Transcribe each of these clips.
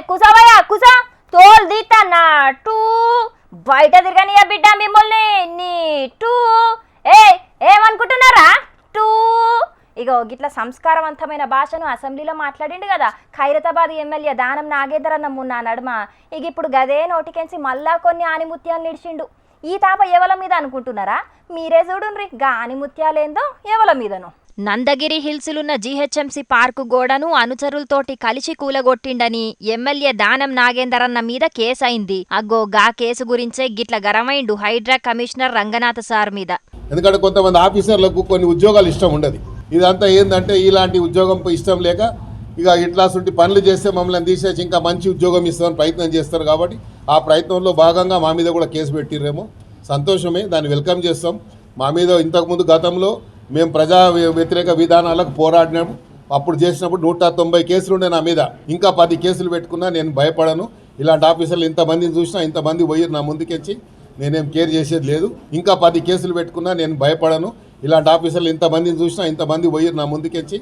కుసావయ్యా కుసా. తోలు తీస్తానా టూ. బయట తిరగనియా బిడ్డ మిమ్మల్ని నీ టూ. ఏ ఏమనుకుంటున్నారా? టూ. ఇగో గిట్ల సంస్కారవంతమైన భాషను అసెంబ్లీలో మాట్లాడిండు కదా. ఖైరతాబాద్ ఎమ్మెల్యే దానం నాగేందర్ అన్న నడుమ. ఇక ఇప్పుడు గదే నోటికెంచి మళ్ళా కొన్ని ఆనిముత్యాలు నిడిచిండు ఈ తాప ఎవల మీద అనుకుంటున్నారా? మీరే చూడుండ్రి. గా ఆనిముత్యాలేందో ఎవల మీదను? నందగిరి హిల్స్లున్న జీహెచ్ఎంసీ పార్కు గోడను అనుచరులతోటి కలిసి కూలగొట్టిండని ఎమ్మెల్యే దానం నాగేందర్ అన్న మీద కేసైంది. అగ్గో గా కేసు గురించే గిట్ల గరమైండు హైడ్రా కమిషనర్ రంగనాథ్ సార్ మీద. ఎందుకంటే కొంతమంది ఆఫీసర్లకు కొన్ని ఉద్యోగాలు ఇష్టం ఉండదు. ఇదంతా ఏంటంటే ఇలాంటి ఉద్యోగం ఇష్టం లేక ఇక ఇట్లా సుంటి పనులు చేస్తే మమ్మల్ని తీసేసి ఇంకా మంచి ఉద్యోగం ఇస్తామని ప్రయత్నం చేస్తారు కాబట్టి ఆ ప్రయత్నంలో భాగంగా మా మీద కూడా కేసు పెట్టిర్రేమో. సంతోషమే. దాన్ని వెల్కమ్ చేస్తాం. మా మీద ఇంతకుముందు గతంలో మేము ప్రజా వ్య- వ్యతిరేక విధానాలకు పోరాడినాము. అప్పుడు చేసినప్పుడు నూట తొంభై కేసులు ఉండే నా మీద. ఇంకా పది కేసులు పెట్టుకున్నా నేను భయపడను. ఇలాంటి ఆఫీసర్లు ఇంతమందిని చూసినా ఇంతమంది పోయి నా ముందుకెచ్చి నేనేం కేర్ చేసేది లేదు. ఇంకా పది కేసులు పెట్టుకున్నా నేను భయపడను. ఇలాంటి ఆఫీసర్లు ఇంతమందిని చూసినా ఇంతమంది పోయి నా ముందుకెచ్చి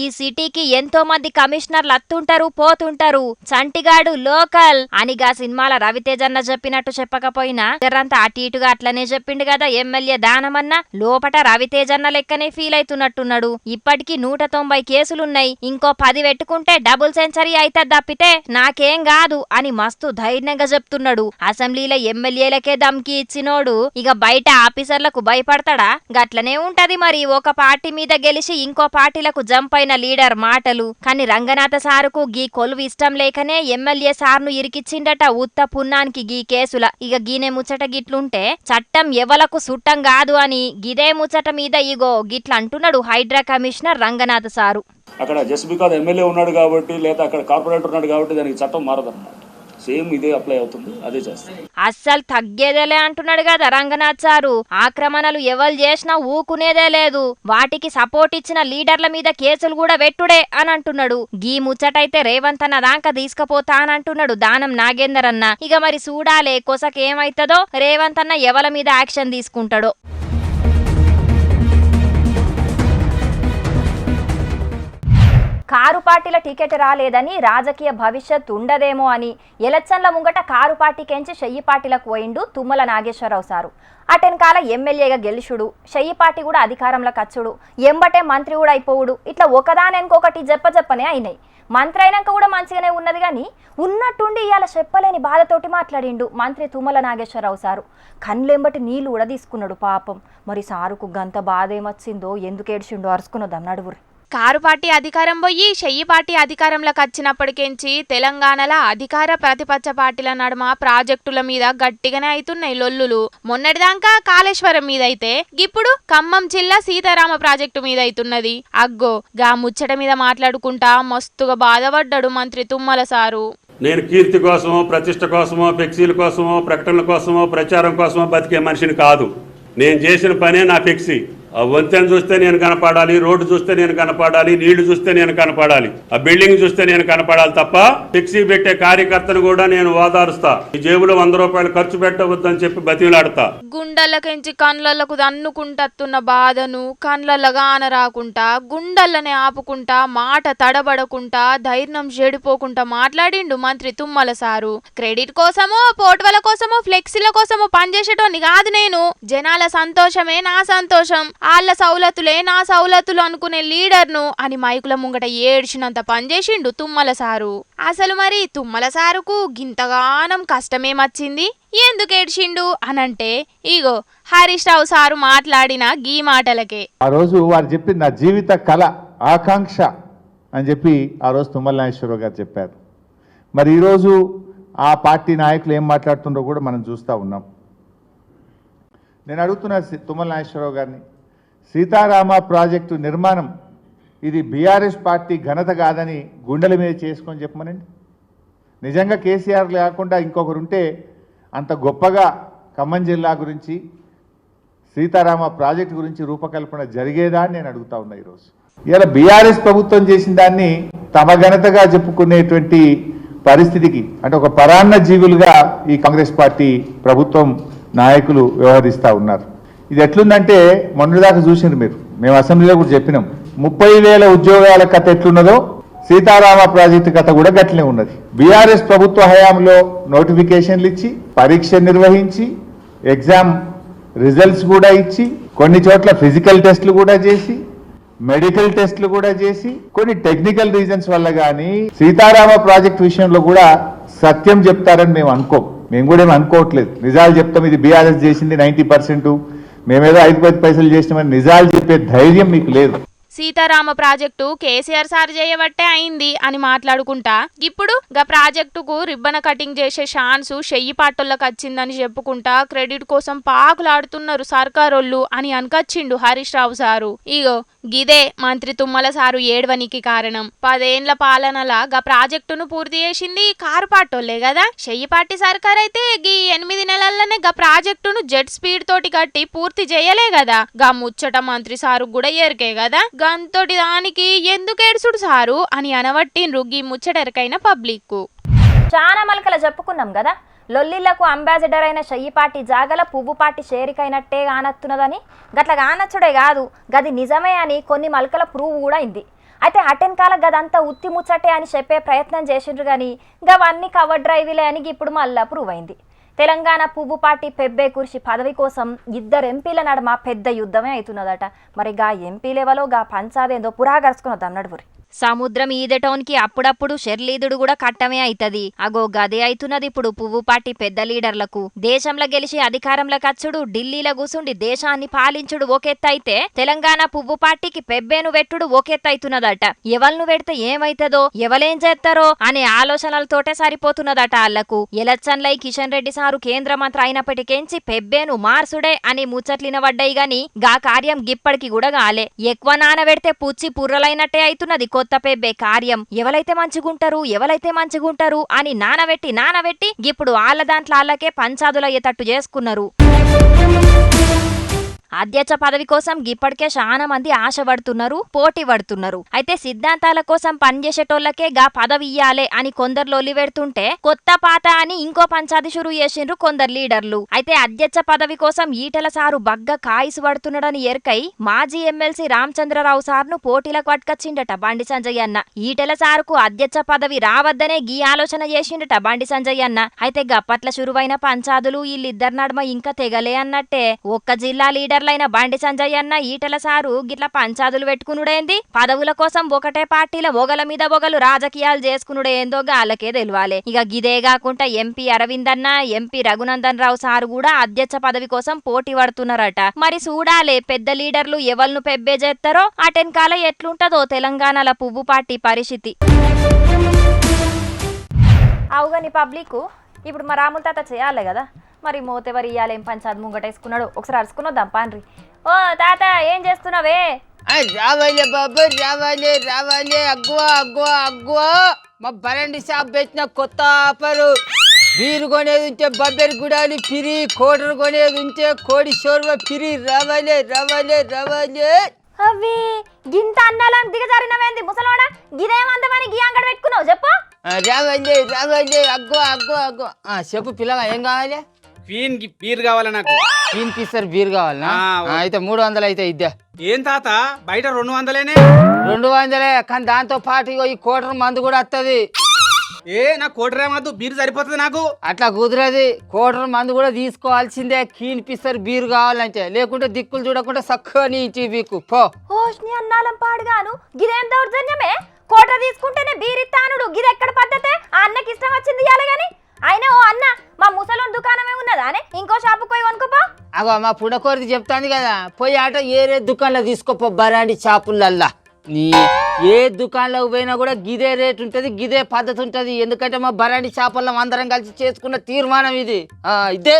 ఈ సిటీకి ఎంతో మంది కమిషనర్లు అత్తుంటారు పోతుంటారు. చంటిగాడు లోకల్ అనిగా సినిమాల రవితేజన్న చెప్పినట్టు చెప్పకపోయినా జరంతా అటు ఇటుగా అట్లనే చెప్పిండు కదా ఎమ్మెల్యే దానమన్న. లోపట రవితేజన్న లెక్కనే ఫీల్ అవుతున్నట్టున్నాడు ఇప్పటికి నూట తొంభై కేసులున్నాయి. ఇంకో పది పెట్టుకుంటే డబుల్ సెంచరీ అయితే తప్పితే నాకేం కాదు అని మస్తు ధైర్యంగా చెప్తున్నాడు. అసెంబ్లీలో ఎమ్మెల్యేలకే దమ్కి ఇచ్చినోడు ఇక బయట ఆఫీసర్లకు భయపడతాడా? గట్లనే ఉంటది మరి. ఒక పార్టీ మీద గెలిచి ఇంకో పార్టీలకు జంప్ అయిన లీడర్ మాటలు. కానీ రంగనాథ సారుకు గీ కొలువు ఇష్టం లేకనే ఎమ్మెల్యే సార్ను ఇరికిచ్చిండట ఉత్త పున్నానికి గీ కేసుల. ఇక గీనే ముచ్చట గిట్లుంటే చట్టం ఎవలకు సుట్టం కాదు అని గిదే ముచ్చట మీద ఇగో గిట్ల అంటున్నాడు హైడ్రా కమిషనర్ రంగనాథ సారు. అక్కడ జస్ట్ బికాజ్ ఎమ్మెల్యే ఉన్నాడు కాబట్టి లేదా అక్కడ కార్పొరేటర్ ఉన్నాడు కాబట్టి దానికి చట్టం మారదన్నమాట. సేమ్ ఇదే అప్లై అవుతుంది అదే చేస్తాం అస్సలు తగ్గేదేలే అంటున్నాడు కదా రంగనాథ్ సారు. ఆక్రమణలు ఎవరు చేసినా ఊకునేదే లేదు. వాటికి సపోర్ట్ ఇచ్చిన లీడర్ల మీద కేసులు కూడా వెట్టుడే అని అంటున్నాడు. గీ ముచ్చటైతే రేవంత్ అన్న దాకా తీసుకపోతా అని అంటున్నాడు దానం నాగేందర్ అన్న. ఇక మరి చూడాలే కొసకేమైతుందో రేవంత్ అన్న ఎవల మీద యాక్షన్ తీసుకుంటాడో. కారు పార్టీల టికెట్ రాలేదని రాజకీయ భవిష్యత్ ఉండదేమో అని ఎలక్షన్ల ముంగట కారు పార్టీకెంచి షెయ్యి పార్టీలకు పోయిండు తుమ్మల నాగేశ్వరరావు సారు. అటెనకాల ఎమ్మెల్యేగా గెలుచుడు షెయ్యి పార్టీ కూడా అధికారంలో కచ్చుడు ఎంబటే మంత్రి కూడా అయిపోవుడు. ఇట్లా ఒకదానికొకటి జప్పజెప్పనే అయినాయి. మంత్రి అయినాక కూడా మంచిగానే ఉన్నది కానీ ఉన్నట్టుండి ఇవాళ చెప్పలేని బాధతోటి మాట్లాడిండు మంత్రి తుమ్మల నాగేశ్వరరావు సారు. కళ్ళెంబటి నీళ్ళు కూడా తీసుకున్నాడు పాపం. మరి సారుకు గంత బాధ ఏమొచ్చిందో ఎందుకు ఏడ్చిండో అరుసుకున్నదాం నడువురు కారు పార్టీ అధికారం పోయి షెయ్యి పార్టీ అధికారంలోకి వచ్చినప్పటికెంచి తెలంగాణలో అధికార ప్రతిపక్ష పార్టీల నడుమ ప్రాజెక్టుల మీద గట్టిగానే అవుతున్నాయి లొల్లులు. మొన్నటిదాకా కాళేశ్వరం మీద అయితే ఇప్పుడు ఖమ్మం జిల్లా సీతారామ ప్రాజెక్టు మీద అవుతున్నది. అగ్గో గా ముచ్చట మీద మాట్లాడుకుంటా మస్తుగా బాధపడ్డాడు మంత్రి తుమ్మల సారు. నేను కీర్తి కోసమో ప్రతిష్ట కోసమో ఫ్లెక్సీల కోసమో ప్రకటనల కోసమో ప్రచారం కోసమో బతికే మనిషిని కాదు. నేను చేసిన పనే నా ఫ్లెక్సీ. వంతెన చూస్తే నేను కనపడాలి రోడ్డు చూస్తే నేను కనపడాలి నీళ్ళు చూస్తే నేను కనపడాలి ఆ బిల్డింగ్ చూస్తే నేను కనపడాలి తప్ప ఫ్లెక్సీ పెట్టే కార్యకర్తను కూడా నేను ఓదారుస్తా. ఈ జేబులో వంద రూపాయలు ఖర్చు పెట్టవద్దని చెప్పి బతిలాడతా గుండెలకించి కండ్లకు అన్నుకుంటత్తున్న బాధను కండ్లగా అనరాకుంటా గుండెల్లనే ఆపుకుంటా మాట తడబడకుంటా ధైర్యం చెడిపోకుండా మాట్లాడిండు మంత్రి తుమ్మల సారు. క్రెడిట్ కోసమో పోట్వల కోసమో ఫ్లెక్సీల కోసమో పనిచేసేటోని కాదు నేను. జనాల సంతోషమే నా సంతోషం. వాళ్ళ సౌలతులే నా సౌలతులు అనుకునే లీడర్ను అని మైకుల ముంగట ఏడ్చినంత పనిచేసిండు తుమ్మల సారు. అసలు మరి తుమ్మల సారుకు గింతగానం కష్టమేమొచ్చింది ఎందుకు ఏడ్చిండు? అనంటే ఇగో హరీష్ రావు సారు మాట్లాడిన గీ మాటలకే. ఆ రోజు వారు చెప్పింది నా జీవిత కళ ఆకాంక్ష అని చెప్పి ఆ రోజు తుమ్మల నాగేశ్వరరావు గారు చెప్పారు. మరి ఈరోజు ఆ పార్టీ నాయకులు ఏం మాట్లాడుతుండో కూడా మనం చూస్తూ ఉన్నాం. నేను అడుగుతున్నా తుమ్మల నాగేశ్వరరావు గారిని సీతారామ ప్రాజెక్టు నిర్మాణం ఇది బీఆర్ఎస్ పార్టీ ఘనత కాదని గుండెల మీద చేసుకొని చెప్పమనండి. నిజంగా కేసీఆర్ లేకుండా ఇంకొకరు ఉంటే అంత గొప్పగా ఖమ్మం జిల్లా గురించి సీతారామ ప్రాజెక్టు గురించి రూపకల్పన జరిగేదా అని నేను అడుగుతా ఉన్నా ఈరోజు. ఇలా బీఆర్ఎస్ ప్రభుత్వం చేసిన దాన్ని తమ ఘనతగా చెప్పుకునేటువంటి పరిస్థితికి అంటే ఒక పరాన్న జీవులుగా ఈ కాంగ్రెస్ పార్టీ ప్రభుత్వం నాయకులు వ్యవహరిస్తూ ఉన్నారు. ఇది ఎట్లుందంటే మొన్నటిదాకా చూసిండ్రు మీరు. మేము అసెంబ్లీలో కూడా చెప్పినాం. ముప్పై వేల ఉద్యోగాల కథ ఎట్లున్నదో సీతారామ ప్రాజెక్టు కథ కూడా గట్లనే ఉన్నది. బీఆర్ఎస్ ప్రభుత్వ హయాంలో నోటిఫికేషన్లు ఇచ్చి పరీక్ష నిర్వహించి ఎగ్జామ్ రిజల్ట్స్ కూడా ఇచ్చి కొన్ని చోట్ల ఫిజికల్ టెస్ట్లు కూడా చేసి మెడికల్ టెస్ట్లు కూడా చేసి కొన్ని టెక్నికల్ రీజన్స్ వల్ల కానీ సీతారామ ప్రాజెక్ట్ విషయంలో కూడా సత్యం చెప్తారని మేము అనుకోం. మేము కూడా ఏమి అనుకోవట్లేదు. నిజాలు చెప్తాం ఇది బీఆర్ఎస్ చేసింది నైంటీ పర్సెంట్. మేమేదో ఐదు పది పైసలు చేసినామని నిజాలు చెప్పే ధైర్యం మీకు లేదు. సీతారామ ప్రాజెక్టు కేసీఆర్ సార్ చేయబట్టే అయింది అని మాట్లాడుకుంటా. ఇప్పుడు గా ప్రాజెక్టుకు రిబ్బన కటింగ్ చేసే ఛాన్సు షెయ్యి పాటోళ్ళకి వచ్చిందని చెప్పుకుంటా క్రెడిట్ కోసం పాకులాడుతున్నారు సర్కారోళ్ళు అని అనుకొచ్చిండు హరీష్ రావు సారు. ఇగో గిదే మంత్రి తుమ్మల సారు ఏడవనికి కారణం. పదేండ్ల పాలనల గా ప్రాజెక్టును పూర్తి చేసింది కారు పాటోళ్ళే కదా చెయ్యిపాటి సర్కార్ అయితే గీ ఎనిమిది నెలల్లోనే గా ప్రాజెక్టును జెట్ స్పీడ్ తోటి కట్టి పూర్తి చేయలే కదా గా ముచ్చట మంత్రి సారు కూడా ఎరికే కదా గంతోటి దానికి ఎందుకు ఏడుసుడు సారు? అని అనవట్టిండ్రు గీ ముచ్చటెరకైన పబ్లిక్ చాలా మలకల చెప్పుకున్నాం కదా లొల్లిళ్ళకు అంబాసిడర్ అయిన షయ్యిపాటి జాగల పువ్వుపాటి షేరికైనట్టే కానత్తున్నదని గట్ల కానచ్చుడే కాదు గది నిజమే అని కొన్ని మలకల ప్రూవ్ కూడా అయింది. అయితే అటెన్కాల గదంతా ఉత్తి ముచ్చటే అని చెప్పే ప్రయత్నం చేసిండ్రు కానీ గవన్నీ కవర్ డ్రైవ్లే అని ఇప్పుడు మళ్ళా ప్రూవ్ అయింది తెలంగాణ పువ్వుపాటి పెబ్బే కుర్షి పదవి కోసం ఇద్దరు ఎంపీల నడుమ పెద్ద యుద్ధమే అవుతున్నదట. మరి గా ఎంపీ లెవెలో గా పంచాదేందో పురాగరుచుకున్నదాం వద్దాం నడువురి సముద్రం ఈదటోనికి అప్పుడప్పుడు షెర్లీదుడు కూడా కట్టమే అయితది. అగో గదే అయితున్నది ఇప్పుడు పువ్వుపాటి పెద్ద లీడర్లకు. దేశంలో గెలిచి అధికారంలోకి అచ్చుడు ఢిల్లీలో కూసుండి దేశాన్ని పాలించుడు ఒకెత్తైతే తెలంగాణ పువ్వు పార్టీకి పెబ్బేను వెట్టుడు ఒకెత్తైతున్నదట ఎవల్ను పెడితే ఏమైతదో ఎవలేం చేస్తారో అనే ఆలోచనలతోటే సరిపోతున్నదట ఆళ్ళకు. ఎలక్షన్లై కిషన్ రెడ్డి సారు కేంద్ర మంత్రి అయినప్పటికేంచి పెబ్బేను మార్సుడే అని ముచ్చట్లినవడ్డాయి గాని గా కార్యం గిప్పటికి కూడా గాలే. ఎక్కువ నానబెడితే పుచ్చి పుర్రలైనట్టే అయితున్నది కొత్తపెబ్బే కార్యం ఎవలైతే మంచిగుంటారు ఎవలైతే మంచిగుంటారు అని నానబెట్టి నానబెట్టి ఇప్పుడు ఆళ్ళ దాంట్లో ఆళ్ళకే పంచాదులయ్యేటట్టు చేసుకున్నారు. అధ్యక్ష పదవి కోసం ఇప్పటికే చాలా మంది ఆశ పడుతున్నారు పోటీ పడుతున్నారు అయితే సిద్ధాంతాల కోసం పనిచేసేటోళ్ళకే గా పదవి ఇయ్యాలే అని కొందరు లొల్లి పెడుతుంటే కొత్త పాత అని ఇంకో పంచాది షురు చేసిండ్రు కొందరు లీడర్లు. అయితే అధ్యక్ష పదవి కోసం ఈటల సారు బగ్గ కాయిసు పడుతున్నాడని ఎరకై మాజీ ఎమ్మెల్సీ రామచంద్రరావు సార్ను పోటీలకు పట్టుకొచ్చిండట బండి సంజయ్ అన్న ఈటల సారుకు అధ్యక్ష పదవి రావద్దనే గీ ఆలోచన చేసిండట బండి సంజయ్ అన్న అయితే గప్పట్ల షురువైన పంచాదులు వీళ్ళిద్దరి నడుమ ఇంకా తెగలే అన్నట్టే ఒక్క జిల్లా లీడర్ లీడర్లైన బండి సంజయ్ అన్న ఈటల సారు గిట్ల పంచాదులు పెట్టుకునుడేంది? పదవుల కోసం ఒకటే పార్టీల ఒగల మీద ఒగలు రాజకీయాలు చేసుకునుడేందో గాలకే తెలియాలి ఇక గిదే కాకుండా ఎంపీ అరవింద్ అన్న ఎంపీ రఘునందన్ రావు సారు కూడా అధ్యక్ష పదవి కోసం పోటీ పడుతున్నారట. మరి చూడాలే పెద్ద లీడర్లు ఎవల్ను పెబ్బే చేస్తారో? అటెన్కాల ఎట్లుంటదో తెలంగాణల పువ్వు పార్టీ పరిస్థితి. అవుగని పబ్లిక్ ఇప్పుడు మా రాముల తాత చేయాలి కదా. మరి మోతెవరు ఇయ్యాలి? ఏం పంచాది ముంగటేసుకున్నాడు ఒకసారి అరుచుకుని వద్దాం పాన్రి ఓ తాత ఏం చేస్తున్నావే? రావాలి బాబు రావాలి రావాలి. అగ్గువ అగ్గువ అగ్గువ మా బరండి షాప్ పెట్టిన కొత్త ఆఫరు. బీరు కొనేది ఉంటే బబ్బెరి గుడాలి పిరి కోటరు కొనేది ఉంటే కోడి షోర్వ పిరి. రావాలి రావాలి రావాలి. అవి గింత అన్నాలని దిగజారినవేంది? ముసలోడా గిదేమంతమని గీ అంగడ పెట్టుకున్నావు? చెప్పు. రావాలి రావాలి. అగ్గువ అగ్గువ ఆ, చెప్పు పిల్లగా ఏం కావాలి? క్వీన్కి బీర్ కావాలి నాకు? తీన్ పీసర్ బీర్ కావాలనా? ఆ, ఆ, అయితే మూడు వందలు అయితే ఇద్దా. ఏం తాత? బయట రెండు వందలేనే? రెండు వందలే కానీ దాంతో పాటు ఇగో ఈ కోటరు మందు కూడా వస్తుంది ఏ నా కోటరేమద్దు బీర్ సరిపోతుంది నాకు. అట్లా కుదరది. కోటరు మందు కూడా తీసుకోవాల్సిందే కీన్ పిస్తర్ బీరు కావాలంటే. లేకుంటే దిక్కులు చూడకుండా చక్కగా నీ ఇంటి వీకు. పో. ఓష్ని అన్నాలం పాడుగాను గిదేం దౌర్జన్యమే? కోట తీసుకుంటేనే బీరిత్తానుడు గిదెక్కడ పద్ధతే? ఆ అన్నకి ఇష్టం వచ్చింది ఇయ్యాలి గాని. అయినా ఓ అన్న మా ముసలోని దుకాణమే ఉన్నదా అని? ఇంకో షాపు పోయి కొనుక్కోపో. అగో మా పుడకోరిది చెప్తాంది కదా పోయి ఆట ఏరే దుకాణంలో తీసుకోపో బరాండి షాపులల్లా. నీ ఏ దుకాణంలో పోయినా కూడా గిదే రేట్ ఉంటుంది గిదే పద్ధతి ఉంటుంది. ఎందుకంటే మా బరాండి షాపుల్లో అందరం కలిసి చేసుకున్న తీర్మానం ఇది. ఆ ఇదే.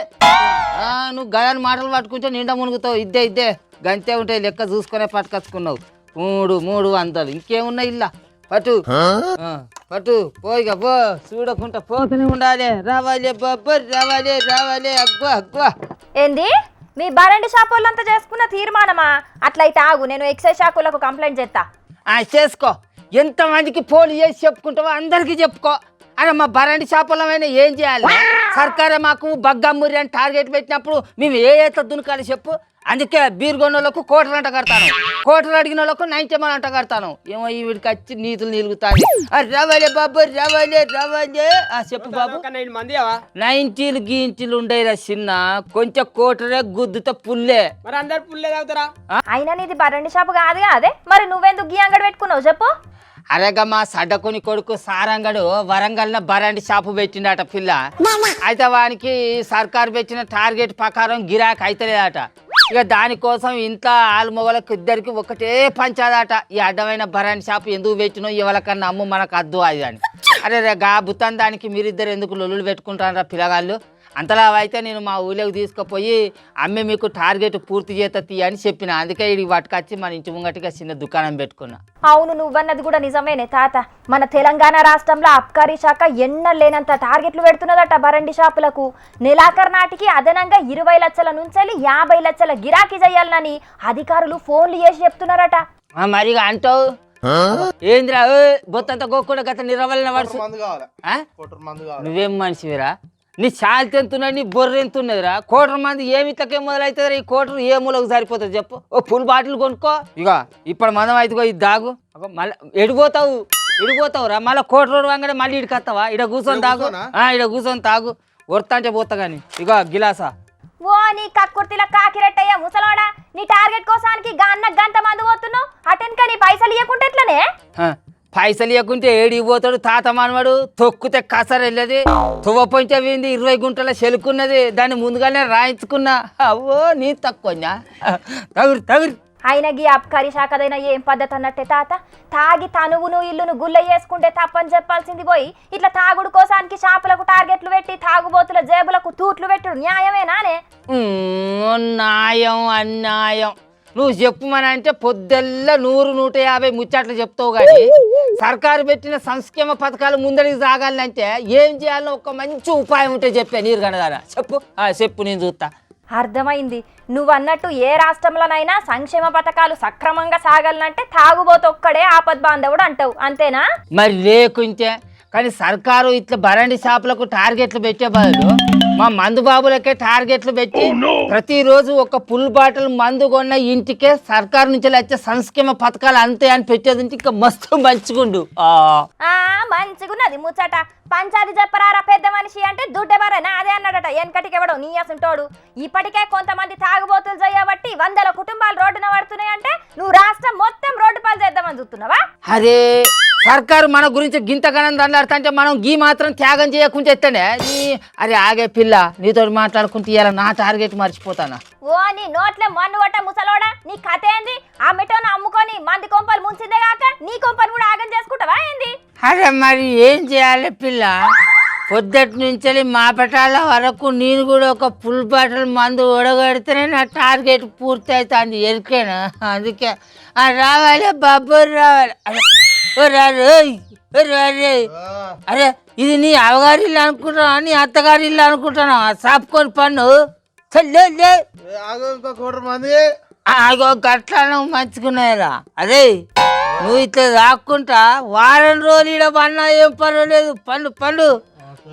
ఆ, నువ్వు గదాని మాటలు పట్టుకుంటే నిండా మునుగుతావు. ఇద్దే ఇద్దే గంతే ఉంటాయి లెక్క చూసుకునే పట్టుకొచ్చుకున్నావు. మూడు మూడు వందలు. ఇంకేమున్నాయి ఇల్లా పట్టు. ఆ, పట్టు. పోయిగా పో. చూడకుండా పోతూనే ఉండాలి. రావాలి బొబ్బర్ రావాలి రావాలి. అగ్గు అగ్గు ఏంది? మీ బరండి షాప్ వాళ్ళంతా చేసుకున్న తీర్మానమా? అట్లయితే ఆగు నేను ఎక్సైజ్ శాఖలకు కంప్లైంట్ చేస్తా. ఆ, చేసుకో. ఎంతమందికి ఫోన్ చేసి చెప్పుకుంటావో అందరికీ చెప్పుకో. అరే మా బరండి షాపులమైనా ఏం చేయాలి? సర్కారే మాకు బగ్గమ్మురి అని టార్గెట్ పెట్టినప్పుడు మేము ఏ ఏత దునకాలి చెప్పు? అందుకే బీర్ కొన్నోళ్ళకు కోటర్ అంట కడతాను. కోటర్ అడిగిన వాళ్ళకు నైన్టీ మల్ అంట కడతాను. ఏమో ఈ వీడికి వచ్చి నీతులు నిలుగుతాయి. రవలే బాబు రవలే రవలే ఆ చెప్పు బాబు. మంది నైన్టీలు గీంటీలు ఉండేరా చిన్న కొంచెం కోటరే గుద్దుతో పుల్లే. మరి అందరు పుల్లే తాగుతారా? అయినా నీది బరండి షాపు కాదుగా అదే మరి నువ్వెందుకు గీ అంగడి పెట్టుకున్నావు చెప్పు? అరేగా మా సడ్డకొని కొడుకు సారంగడు వరంగల్ బరాండి షాపు పెట్టిండట పిల్ల. అయితే వానికి సర్కారు పెట్టిన టార్గెట్ ప్రకారం గిరాక్ అయితలేదట. ఇక దానికోసం ఇంత ఆలుమొగలకు ఇద్దరికి ఒకటే పంచాదట. ఈ అడ్డమైన బరాండి షాపు ఎందుకు పెట్టినో ఎవరికన్నా అమ్ము మనకు అద్దు అది అని. అరే రే గా బుత్తాన్ దానికి మీరిద్దరు ఎందుకు లొల్లులు పెట్టుకుంటారా పిల్లగాళ్ళు? అంతలా అయితే నేను మా ఊళ్ళోకి తీసుకుపోయి అమ్మే మీకు టార్గెట్ పూర్తి చేత అని చెప్పిన. అందుకే ఇది పట్టుకొచ్చి మన ఇంటి ముంగటిగా చిన్న దుకాణం పెట్టుకున్నా. అవును నువ్వన్నది కూడా నిజమేనే తాత. మన తెలంగాణ రాష్ట్రంలో అబ్కారీ శాఖ ఎన్న లేనంత టార్గెట్లు పెడుతున్నదట బరండి షాపులకు. నెలాఖరు నాటికి అదనంగా ఇరవై లక్షల నుంచి యాభై లక్షల గిరాకీ చేయాలని అధికారులు ఫోన్లు చేసి చెప్తున్నారట. ఆ, మరి ఇక అంటావు ఏందిరా బొత్తంత గోకుండా గత నిరవలన వరుస? నువ్వేం మనిషివిరా? నీ చాలి ఎంతున్నది నీ బొర్ర ఎంతున్నదిరా? కోటర్ మంది ఏమి ఇట్లకే మొదలవుతుందిరా ఈ కోటర్ ఏ మూలకు సరిపోతుంది చెప్పు. ఓ ఫుల్ బాటిల్ కొనుక్కో. ఇక ఇప్పుడు మనం అయితే ఇది దాగు. మళ్ళీ ఎడిపోతావు ఎడిపోతావు రా మళ్ళీ కోటర్ వంగడే మళ్ళీ ఇడికి వస్తావా? ఇడ కూర్చొని తాగు. ఆ, ఇడ కూర్చొని తాగు. అంటే పోతా కానీ ఇక గిలాసా. ఓ నీ కక్కుర్తిల కాకిరెట్టయ్య ముసలోడా? నీ టార్గెట్ కోసానికి గన్న గంట మంది పోతున్నావు? అటెన్క నీ పైసలు ఇవ్వకుంటే ఎట్లనే? పైసలు ఇవ్వకుంటే ఏడికి పోతాడు తాత మనవాడు తొక్కితే కసర వెళ్ళేది తువ్వ పొంచే పోయింది ఇరవై గుంటల చెలుకున్నది దాన్ని ముందుగానే రాయించుకున్నా. అవ్వో నీ తక్కువనా? తగురు తగురు. ఆయన గీ అబ్కారీ శాఖదైనా ఏం పద్ధతి అన్నట్టే తాత? తాగి తనువును ఇల్లును గుల్ల చేసుకుంటే తప్పని చెప్పాల్సింది పోయి ఇట్లా తాగుడు కోసానికి షాపులకు టార్గెట్లు పెట్టి తాగుబోతుల జేబులకు తూట్లు పెట్టుడు న్యాయమేనానే? న్యాయం అన్యాయం. నువ్వు చెప్పుమని అంటే పొద్దెల్ల నూరు నూట యాభై ముచ్చట్లు చెప్తావు కానీ సర్కారు పెట్టిన సంక్షేమ పథకాలు ముందడికి సాగాలంటే ఏం చేయాలో ఒక మంచి ఉపాయం ఉంటే చెప్పా నీరు కనగారా చెప్పు చెప్పు నేను చూస్తా అర్థమైంది. నువ్వు అన్నట్టు ఏ రాష్ట్రంలోనైనా సంక్షేమ పథకాలు సక్రమంగా సాగాలంటే తాగుబోతు ఒక్కడే ఆపద్ బాంధవుడు అంటావు. అంతేనా? మరి లేకుంటే కానీ సర్కారు ఇట్లా బరండి షాపులకు టార్గెట్లు పెట్టే బదులు మా మందు బాబులకే టార్గెట్లు పెట్టి ప్రతిరోజు ఒక పుల్ బాటిల్ మందు కొన్న ఇంటికే సర్కారు నుంచి వచ్చే సంక్షేమ పథకాలు అంతే అని పెట్టేది ఇంకా మస్తు మంచిగుండు. ఆ, ఆ మంచిగున్నది ముచ్చట. పంచాది చెప్పరారా పెద్ద మనిషి అంటే దుడ్డెవరా నాదే అన్నాడట. వెనకటికి ఎవడో నీ అసంటోడు ఇప్పటికే కొంతమంది తాగుబోతులు చేయబట్టి వందల కుటుంబాలు రోడ్డున పడుతున్నాయంటే నువ్వు రాష్ట్రం మొత్తం రోడ్డు పాలు చేద్దామని చూస్తున్నావా? అరే సర్కారు మన గురించి గింతగనం దండాడుతుంటే మనం గీ మాత్రం త్యాగం చేయకుంటే ఎత్తనే నీ అరే ఆగే పిల్ల నీతో మాట్లాడుకుంటే ఇవాళ నా టార్గెట్ మర్చిపోతానా? ఓ నీ నోట్లే మన్ను కొట్ట ముసలోడా? నీ కథ ఏంది? ఆ మిఠోను అమ్ముకొని మంది కొంపలు ముంచిందే కాక నీ కొంపలు కూడా ఆగం చేసుకుంటావా ఏంది? అరే మరి ఏం చేయాలి పిల్ల? పొద్దుటి నుంచి మా పటాల వరకు నేను కూడా ఒక ఫుల్ బాటిల్ మందు ఒడగడితేనే నా టార్గెట్ పూర్తి అవుతుంది ఎరికేనా? అందుకే. రావాలి బాబు రావాలి. అరే, ఇది నీ అవగారి ఇల్లు అనుకుంటున్నా నీ అత్తగారి ఇల్లు అనుకుంటున్నా సాపుకొని పన్ను. లే లే. ఆగో గట్ల నువ్వు మంచుకున్నాయిరా అదే నువ్వు ఇట్లా రాక్కుంటా వారం రోజులు ఈడ పన్నా ఏం పర్వాలేదు పండు పండు.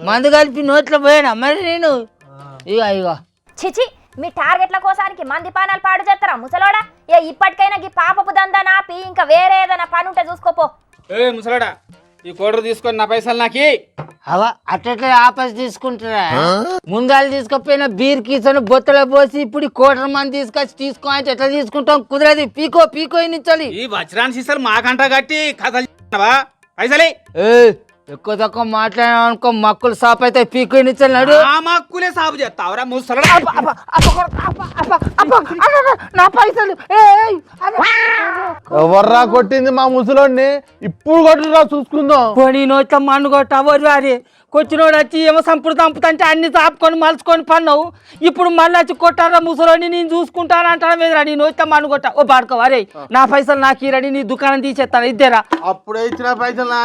మందు కలిపి నోట్లో పోయినా మరి నేను. ఇగో ఇగో. చిచి మీ టార్గెట్ల కోసానికి మంది పానాలు పాడు చేస్తారా ముసలోడా? ఏ ఇప్పటికైనా ఈ పాపపు దందా ఆపి ఇంకా వేరే ఏదైనా పని ఉంటే చూసుకోపో. ఏ ముసలాడా ఈ కోటర్ తీసుకొని నా పైసలు నాకి. అవ అట్లట్లే ఆపస్ తీసుకుంటారా ముందాలు తీసుకపోయిన బీర్ కీసను బొత్తలో పోసి ఇప్పుడు ఈ కోటర్ మంది తీసుకొచ్చి తీసుకో అంటే ఎట్లా తీసుకుంటాం? కుదరది. పీకో పీకో నిచ్చలి ఈ వజ్రాన్ సీసాలు మాకంట కట్టి కథలు? పైసలే. ఏ ఎక్కువ తక్కువ మాట్లాడినా అనుకో మక్కులు సాప్ అయితే పీకో నిచ్చలి నడు ఆ మక్కులే సాగు చేస్తావురా ముసలాడా నా పైసలు ఎవర్రా కొట్టింది మా ముసలోడిని ఇప్పుడు కొట్టురా చూసుకుందాం పోనీ నోట్ల మన్ను కొట్టవరు వారి కొచ్చినోడు వచ్చి ఏమో సంపుడు తంపుతంటే అన్ని తాపుకొని మలుచుకొని పన్నావు ఇప్పుడు మళ్ళీ వచ్చి కొట్టారా ముసలోని నేను చూసుకుంటాను అంటాను మీదరా నీ నోట్ల మన్ను కొట్ట ఓ పాడుకోవారే నా పైసలు నాకు ఇరని నీ దుకాణం తీసేస్తాను ఇద్దరా అప్పుడే ఇచ్చిన పైసలు నా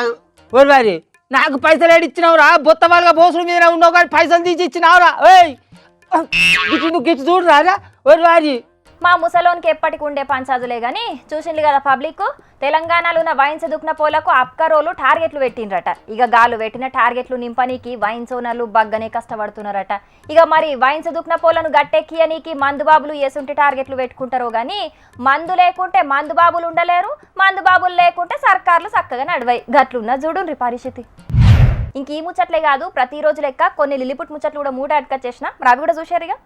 ఓరు వారి నాకు పైసలు ఏడు ఇచ్చినావురా? బొత్త వాళ్ళగా బోసుల మీద ఉన్నావు కానీ పైసలు తీసి ఇచ్చినావురా? ఏయ్! గిట్టి నువ్వు గిట్టి చూడు రారా? ఓరు వారి మా ముసలోనికి ఎప్పటికి ఉండే పంచాదులే గాని చూసింది కదా పబ్లిక్. తెలంగాణలో ఉన్న వైన్స్ దుక్న పోలకు అప్కరోలు టార్గెట్లు పెట్టిండ్రట. ఇక గాలు పెట్టిన టార్గెట్లు నింపనీకి వైన్స్ ఓనర్లు బగ్గనే కష్టపడుతున్నారట. ఇక మరి వైన్స్ దుక్న పోలను గట్టెక్కియనీకి మందుబాబులు ఎసుంటి టార్గెట్లు పెట్టుకుంటారో కానీ మందు లేకుంటే మందుబాబులు ఉండలేరు మందుబాబులు లేకుంటే సర్కార్లు చక్కగా నడవాయి గట్లున్న చూడుండ్రి పరిస్థితి. ఇంక ఈ ముచ్చట్లే కాదు ప్రతిరోజు లెక్క కొన్ని లిలిపుట్ ముచ్చట్లు కూడా మూట అడక చేసిన. మరి అవి కూడా చూశారుగా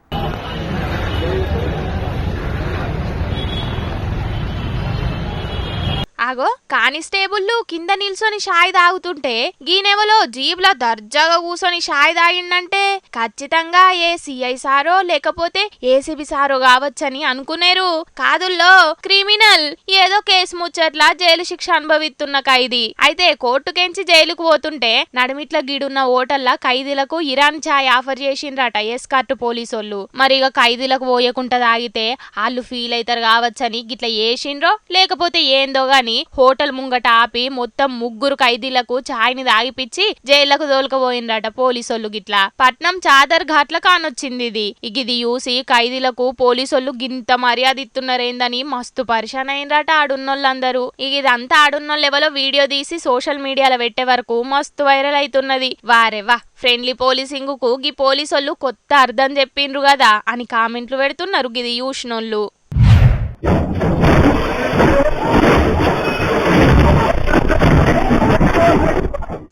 ఆగో కానిస్టేబుల్లు కింద నిల్చొని షాయి తాగుతుంటే గీనెవలో జీబ్లో దర్జాగా కూసొని షాయి తాగిండంటే ఖచ్చితంగా ఏ సిఐ సారో లేకపోతే ఏసీబీ సారో కావచ్చని అనుకునేరు. కాదుల్లో క్రిమినల్ ఏదో కేసు ముచ్చట్లా జైలు శిక్ష అనుభవిస్తున్న ఖైదీ. అయితే కోర్టుకెంచి జైలుకు పోతుంటే నడిమిట్ల గిడున్న ఓటల్లా ఖైదీలకు ఇరాన్ ఛాయ్ ఆఫర్ చేసిండ్రట ఎస్కార్ట్ పోలీసోళ్ళు. మరి ఇక ఖైదీలకు పోయకుండా తాగితే వాళ్ళు ఫీల్ అవుతారు కావచ్చని గిట్లా చేసిండ్రో లేకపోతే ఏందో గాని హోటల్ ముంగట ఆపి మొత్తం ముగ్గురు ఖైదీలకు ఛాయ్ని తాగిపిచ్చి జైళ్ళకు తోలుకపోయిండ్రట పోలీసోళ్ళు గిట్లా. పట్నం చాదర్ ఘాట్ల కానొచ్చింది ఇది. ఇది చూసి ఖైదీలకు పోలీసోళ్ళు గింత మర్యాద ఇస్తున్నారేందని మస్తు పరిశాన్ అయినరట ఆడున్నోళ్ళందరూ. ఇక ఇదంతా ఆడున్నోళ్ళు ఎవరో వీడియో తీసి సోషల్ మీడియాలో పెట్టే వరకు మస్తు వైరల్ అవుతున్నది వారెవా ఫ్రెండ్లీ పోలీసింగ్కు గీ పోలీసోళ్ళు కొత్త అర్థం చెప్పిండ్రు కదా అని కామెంట్లు పెడుతున్నారు గిది చూసినోళ్ళు.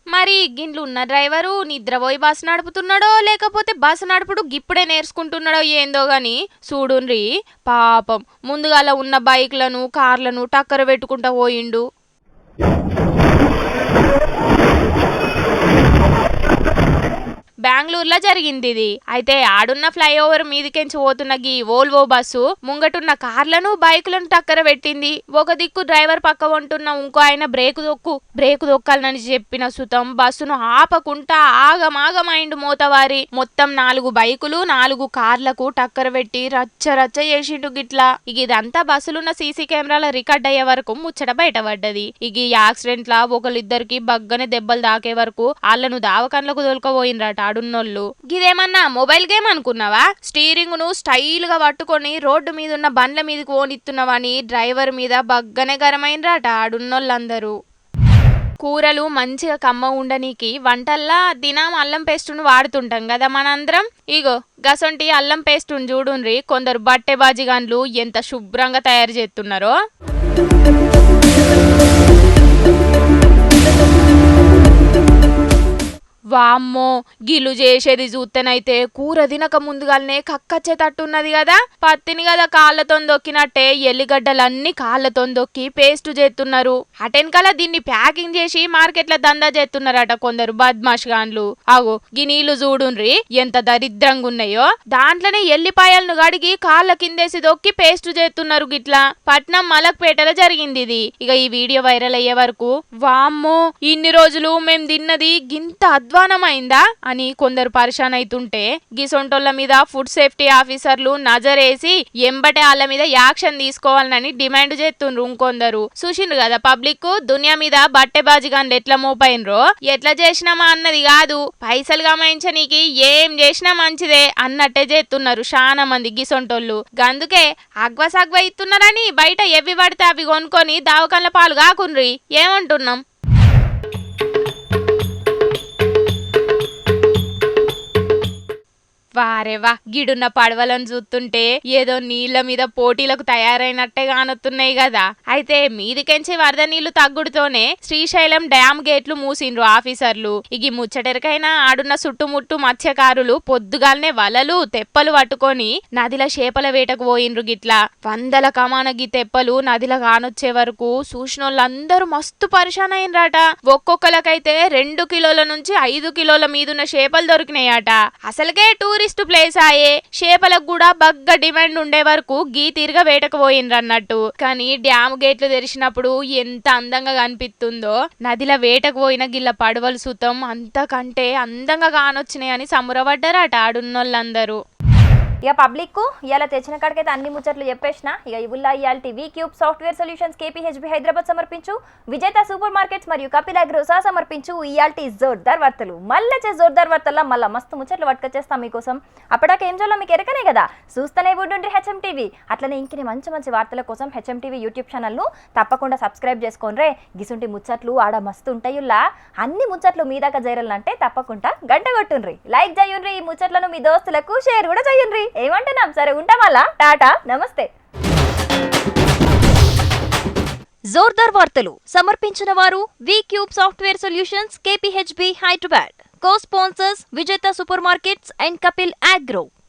మరి గిన్లు ఉన్న డ్రైవరు నిద్రపోయి బస్సు నడుపుతున్నాడో లేకపోతే బస్సు నడుపుడు గిప్పుడే నేర్చుకుంటున్నాడో ఏందో గాని చూడుండ్రి. పాపం ముందుగాల ఉన్న బైక్లను కార్లను టక్కర పెట్టుకుంటా పోయిండు. బెంగళూరులో జరిగింది ఇది. అయితే ఆడున్న ఫ్లైఓవర్ మీదికెంచి పోతున్న గీ ఓల్వో బస్సు ముంగటున్న కార్లను బైకులను టక్కర పెట్టింది. ఒక దిక్కు డ్రైవర్ పక్క ఉంటున్న ఇంకో ఆయన బ్రేక్ దొక్కు బ్రేక్ దొక్కాలని చెప్పిన సుతం బస్సును ఆపకుండా ఆగమాగమైండు మోతవారి. మొత్తం నాలుగు బైకులు నాలుగు కార్లకు టక్కర పెట్టి రచ్చ రచ్చ చేసిండు గిట్లా. ఇక ఇదంతా బస్సులున్న సీసీ కెమెరాల రికార్డ్ అయ్యే వరకు ముచ్చట బయటపడ్డది. ఇక ఈ యాక్సిడెంట్ లా ఒకళ్ళిద్దరికి బగ్గనే దెబ్బలు దాకే వరకు వాళ్ళను దావకాన్లకు దొలకపోయినరట ఆడున్నోళ్ళు గిదేమన్నా మొబైల్ గేమ్ అనుకున్నావా? స్టీరింగ్ను స్టైల్గా పట్టుకొని రోడ్డు మీద ఉన్న బండ్ల మీదకి ఓనిస్తున్నావని డ్రైవర్ మీద బగ్గనే గరమైనరాట ఆడున్నోళ్ళందరూ. కూరలు మంచిగా కమ్మ ఉండనీకి వంటల్లా దినం అల్లం పేస్టును వాడుతుంటాం కదా మనందరం? ఇగో గసొంటి అల్లం పేస్టును చూడుండ్రి కొందరు బట్టె బాజిగాన్లు ఎంత శుభ్రంగా తయారు చేస్తున్నారో వామ్మో గిల్లు చేసేది చూస్తేనైతే కూర తినక ముందుగానే కక్కచ్చేటట్టున్నది కదా పత్తిని కదా కాళ్ళతో దొక్కినట్టే ఎల్లిగడ్డలన్నీ కాళ్ళతో దొక్కి పేస్ట్ చేస్తున్నారు అటెన్కల దీన్ని ప్యాకింగ్ చేసి మార్కెట్ల దందా చేస్తున్నారట కొందరు బద్మాష్ గాన్లు. అగో గీ నీళ్ళు చూడుండ్రి ఎంత దరిద్రంగా ఉన్నాయో దాంట్లోనే ఎల్లిపాయలను గడిగి కాళ్ళ కిందేసి దొక్కి పేస్ట్ చేస్తున్నారు గిట్లా. పట్నం మలక్పేటలో జరిగింది ఇది. ఇక ఈ వీడియో వైరల్ అయ్యే వరకు వామ్మో ఇన్ని రోజులు మేము తిన్నది గింత అధ్వానమైందా అని కొందరు పరిశాన్ అవుతుంటే గిసొంటోళ్ళ మీద ఫుడ్ సేఫ్టీ ఆఫీసర్లు నజరేసి ఎంబటే వాళ్ళ మీద యాక్షన్ తీసుకోవాలని డిమాండ్ చేస్తుండ్రు ఇంకొందరు. చూసిండ్రు కదా పబ్లిక్ దునియా మీద బట్టె బాజిగాన్లు ఎట్లా మోపైనరో? ఎట్లా చేసినామా అన్నది కాదు. పైసలు గమనించనీకి ఏం చేసినా మంచిదే అన్నట్టే చేస్తున్నారు చాలా మంది గిసొంటోళ్ళు. గందుకే అగ్వసగ్వ ఇస్తున్నారని బయట ఎవ్వి పడితే అవి కొనుక్కొని దావకంల పాలు కాకుండ్రి. ఏమంటున్నాం? వారేవా గిడున్న పడవలను చూస్తుంటే ఏదో నీళ్ళ మీద పోటీలకు తయారైనట్టే కానొత్తున్నాయి కదా అయితే మీదికెంచి వరద నీళ్ళు తగ్గుడుతోనే శ్రీశైలం డ్యామ్ గేట్లు మూసిండ్రు ఆఫీసర్లు. ఇగి ముచ్చటెరకైనా ఆడున్న చుట్టుముట్టు మత్స్యకారులు పొద్దుగాల్నే వలలు తెప్పలు పట్టుకొని నదిల చేపల వేటకు పోయిండ్రు గిట్లా. వందల కమానగి తెప్పలు నదిల కానొచ్చే వరకు చూసినోళ్ళందరూ మస్తు పరిశాన్ అయినరాట ఒక్కొక్కలకైతే రెండు కిలోల నుంచి ఐదు కిలోల మీదున్న చేపలు దొరికినాయట. అసలుకే టూరిస్ట్ ప్లేస్ అయ్యే చేపలకు కూడా బగ్గ డిమాండ్ ఉండే వరకు గీ తీరుగా వేటకు పోయిండ్రు అన్నట్టు కానీ డ్యామ్ గేట్లు తెరిచినప్పుడు ఎంత అందంగా కనిపిస్తుందో. నదిల వేటకు పోయిన గిల్ల పడవలు సుతం అంతకంటే అందంగా కానొచ్చినాయని సంబరపడ్డారట ఆడున్నోళ్ళందరూ. ఇక పబ్లిక్కు ఇలా తెచ్చిన కాడికైతే అన్ని ముచ్చట్లు చెప్పేసిన. ఇక ఇవుల్లా ఇయాల్టీ V Cube software solutions KPHB Hyderabad సమర్పించు. విజేత సూపర్ మార్కెట్స్ మరియు కపిల్ అగ్రోసా సమర్పించు ఇయాల్టీ జోర్దార్ వార్తలు. మళ్ళీ చే జోర్దార్ వార్తల్లో మళ్ళీ మస్తు ముచ్చట్లు పట్టుకొచ్చేస్తాం మీకోసం. అప్పటిదాకా ఏం చేయాలో మీకు ఎరకనే కదా? చూస్తూనే ఉండండి హెచ్ఎం టీవీ. అట్లనే ఇంకిని మంచి మంచి వార్తల కోసం హెచ్ఎం టీవీ యూట్యూబ్ ఛానల్ను తప్పకుండా సబ్స్క్రైబ్ చేసుకోండి రే. గిసుంటి ముచ్చట్లు ఆడ మస్తు ఉంటాయుల్లా అన్ని ముచ్చట్లు మీ దాకా చేరాలంటే తప్పకుండా గంట కొట్టుండ్రి. లైక్ చేయుండ్రి ఈ ముచ్చట్లను మీ దోస్తులకు షేర్ కూడా చేయండి ఏమంటున్నాం? సరే ఉంటాం అలా. టాటా నమస్తే. జోర్దార్ వార్తలు. సమర్పించిన వారు V Cube software solutions KPHB Hyderabad. Co sponsors Vijetha super markets and Kapil Agro